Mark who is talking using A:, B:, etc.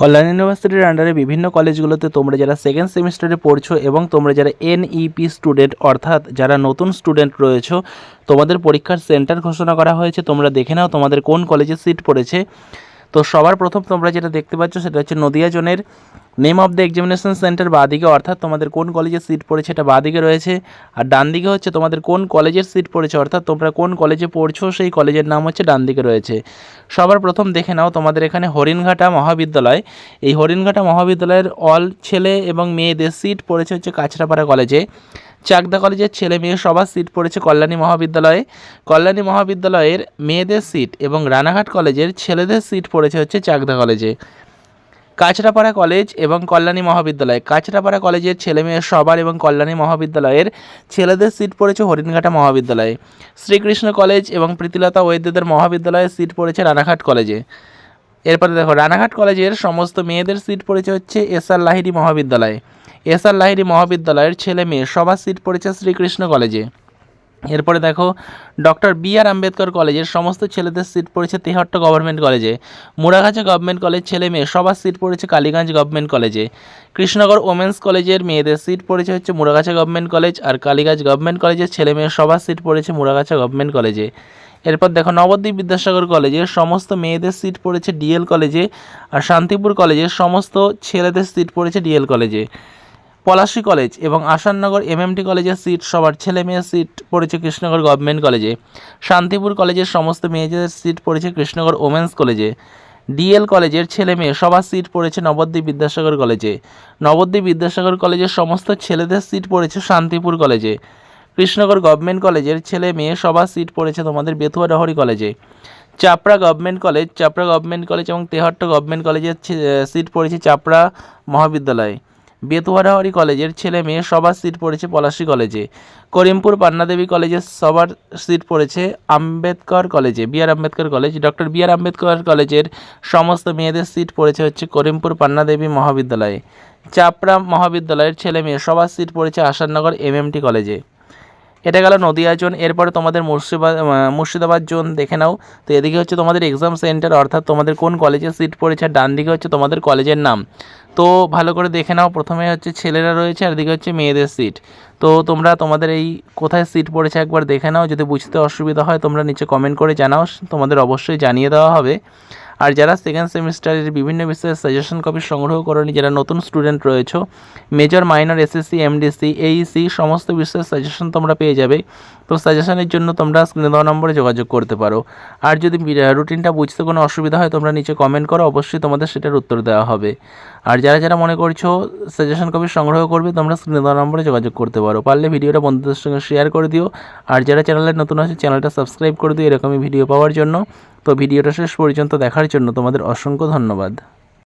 A: কল্যাণ ইউনিভার্সিটির আন্ডারে বিভিন্ন কলেজগুলোতে তোমরা যারা সেকেন্ড সেমিস্টারে পড়ছো এবং তোমরা যারা এনইপি স্টুডেন্ট অর্থাৎ যারা নতুন স্টুডেন্ট রয়েছো, তোমাদের পরীক্ষার সেন্টার ঘোষণা করা হয়েছে। তোমরা দেখে নাও তোমাদের কোন কলেজে সিট পড়েছে। তো সবার প্রথম তোমরা যেটা দেখতে পাচ্ছ সেটা হচ্ছে নদিয়া জোনের name of the examination centre বাদিকে, অর্থাৎ তোমাদের কোন কলেজের সিট পড়েছে এটা বাদিকে রয়েছে। আর ডান দিকে হচ্ছে তোমাদের কোন কলেজের সিট পড়েছে, অর্থাৎ তোমরা কোন কলেজে পড়ছো, সেই কলেজের নাম হচ্ছে ডান দিকে রয়েছে। সবার প্রথম দেখে নাও তোমাদের এখানে হরিণঘাটা মহাবিদ্যালয়। এই হরিণঘাটা মহাবিদ্যালয়ের অল ছেলে এবং মেয়েদের সিট পড়েছে হচ্ছে কাছড়াপাড়া কলেজে চাকদা কলেজের ছেলে মেয়ে সবার সিট পড়েছে কল্যাণী মহাবিদ্যালয়ে। কল্যাণী মহাবিদ্যালয়ের মেয়েদের সিট এবং রানাঘাট কলেজের ছেলেদের সিট পড়েছে হচ্ছে চাকদা কলেজে কাছড়াপাড়া কলেজ এবং কল্যাণী মহাবিদ্যালয়। কাছড়াপাড়া কলেজের ছেলে মেয়ে সবার এবং কল্যাণী মহাবিদ্যালয়ের ছেলেদের সিট পড়েছে হরিণঘাটা মহাবিদ্যালয়ে। শ্রীকৃষ্ণ কলেজ এবং প্রীতিলতা ওয়েদ্যদের মহাবিদ্যালয়ের সিট পড়েছে রানাঘাট কলেজে। এরপরে দেখো, রানাঘাট কলেজের সমস্ত মেয়েদের সিট পড়েছে হচ্ছে এস আর লাহিড়ী মহাবিদ্যালয়ে। এস আর মহাবিদ্যালয়ের ছেলে মেয়ে সবার সিট পড়েছে শ্রীকৃষ্ণ কলেজে। এরপরে দেখো, ডক্টর বি আর আম্বেদকর কলেজের সমস্ত ছেলেদের সিট পড়েছে তেহট্ট গভর্নমেন্ট কলেজে। মুড়াগাছা গভর্নমেন্ট কলেজ ছেলে মেয়ে, সবার সিট পড়েছে কালীগঞ্জ গভর্নমেন্ট কলেজে। কৃষ্ণনগর ওমেন্স কলেজের মেয়েদের সিট পড়েছে হচ্ছে মুড়াগাছা গভর্নমেন্ট কলেজ, আর কালীগঞ্জ গভর্নমেন্ট কলেজের ছেলে মেয়ে সবার সিট পড়েছে মুড়াগাছা গভর্নমেন্ট কলেজে। এরপর দেখো, নবদ্বীপ বিদ্যাসাগর কলেজের সমস্ত মেয়েদের সিট পড়েছে ডিএল কলেজে, আর শান্তিপুর কলেজের সমস্ত ছেলেদের সিট পড়েছে ডিএল কলেজে। পলাশী কলেজ এবং আসাননগর এমএমটি কলেজের সিট, সবার ছেলে মেয়ের সিট পড়েছে কৃষ্ণনগর গভর্নমেন্ট কলেজে। শান্তিপুর কলেজের সমস্ত মেয়েদের সিট পড়েছে কৃষ্ণনগর ওমেন্স কলেজে। ডিএল কলেজের ছেলে মেয়ে, সবার সিট পড়েছে নবদ্বীপ বিদ্যাসাগর কলেজে। নবদ্বীপ বিদ্যাসাগর কলেজের সমস্ত ছেলেদের সিট পড়েছে শান্তিপুর কলেজে। কৃষ্ণনগর গভর্নমেন্ট কলেজের ছেলে মেয়ে, সবার সিট পড়েছে তোমাদের বেথুয়া ডহরি কলেজে। Chapra government college, Chapra government college এবং তেহট্ট গভর্নমেন্ট কলেজের সিট পড়েছে চাপড়া মহাবিদ্যালয়ে। বেতুয়ারাহরি কলেজের ছেলে মেয়ে সবার সিট পড়েছে পলাশী কলেজে। করিমপুর পান্নাদেবী কলেজের সবার সিট পড়েছে আম্বেদকর কলেজে। B R Ambedkar college. Doctor B R Ambedkar কলেজের সমস্ত মেয়েদের সিট পড়েছে হচ্ছে করিমপুর পান্নাদেবী মহাবিদ্যালয়ে। চাপড়া মহাবিদ্যালয়ের ছেলে মেয়ে সবার সিট পড়েছে আসাননগর এমএমটি কলেজে। এটা গেল নদিয়া জোন, এরপরে তোমাদের মুর্শিদাবাদ মুর্শিদাবাদ জোন দেখে নাও। তো এদিকে হচ্ছে তোমাদের এক্সাম সেন্টার অর্থাৎ তোমাদের কোন কলেজে সিট পড়েছে, আর ডান দিকে হচ্ছে তোমাদের কলেজের নাম। তো ভালো করে দেখে নাও, প্রথমে হচ্ছে ছেলেরা রয়েছে, আর দিকে হচ্ছে মেয়েদের সিট তো তোমরা তোমাদের এই কোথায় সিট পড়েছে একবার দেখে নাও, যদি বুঝতে অসুবিধা হয় তোমরা নিচে কমেন্ট করে জানাও, তোমাদের অবশ্যই জানিয়ে দেওয়া হবে। আর যারা সেকেন্ড সেমিস্টারের বিভিন্ন বিষয়ে সাজেশন কপি সংগ্রহ করেনি, যারা নতুন স্টুডেন্ট রয়েছে major minor SSC MDC AEC সমস্ত বিষয়ের সাজেশন তোমরা পেয়ে যাবে। তো সাজেশনের জন্য তোমরা স্ক্রিনে দেওয়া নম্বরে যোগাযোগ করতে পারো। আর যদি রুটিনটা বুঝতে কোনো অসুবিধা হয়, তোমরা নিচে কমেন্ট করো, অবশ্যই তোমাদের সেটার উত্তর দেওয়া হবে। আর যারা যারা মনে করছ সাজেশন কপি সংগ্রহ করবে, তোমরা স্ক্রিনে দেওয়া নম্বরে যোগাযোগ করতে পারো। পারলে ভিডিওটা বন্ধুদের সঙ্গে শেয়ার করে দিও। আর যারা চ্যানেলে নতুন আছে চ্যানেলটা সাবস্ক্রাইব করে দিও, এরকমই ভিডিও পাওয়ার জন্য। তো ভিডিওটা শেষ পর্যন্ত দেখার জন্য তোমাদের অসংখ্য ধন্যবাদ।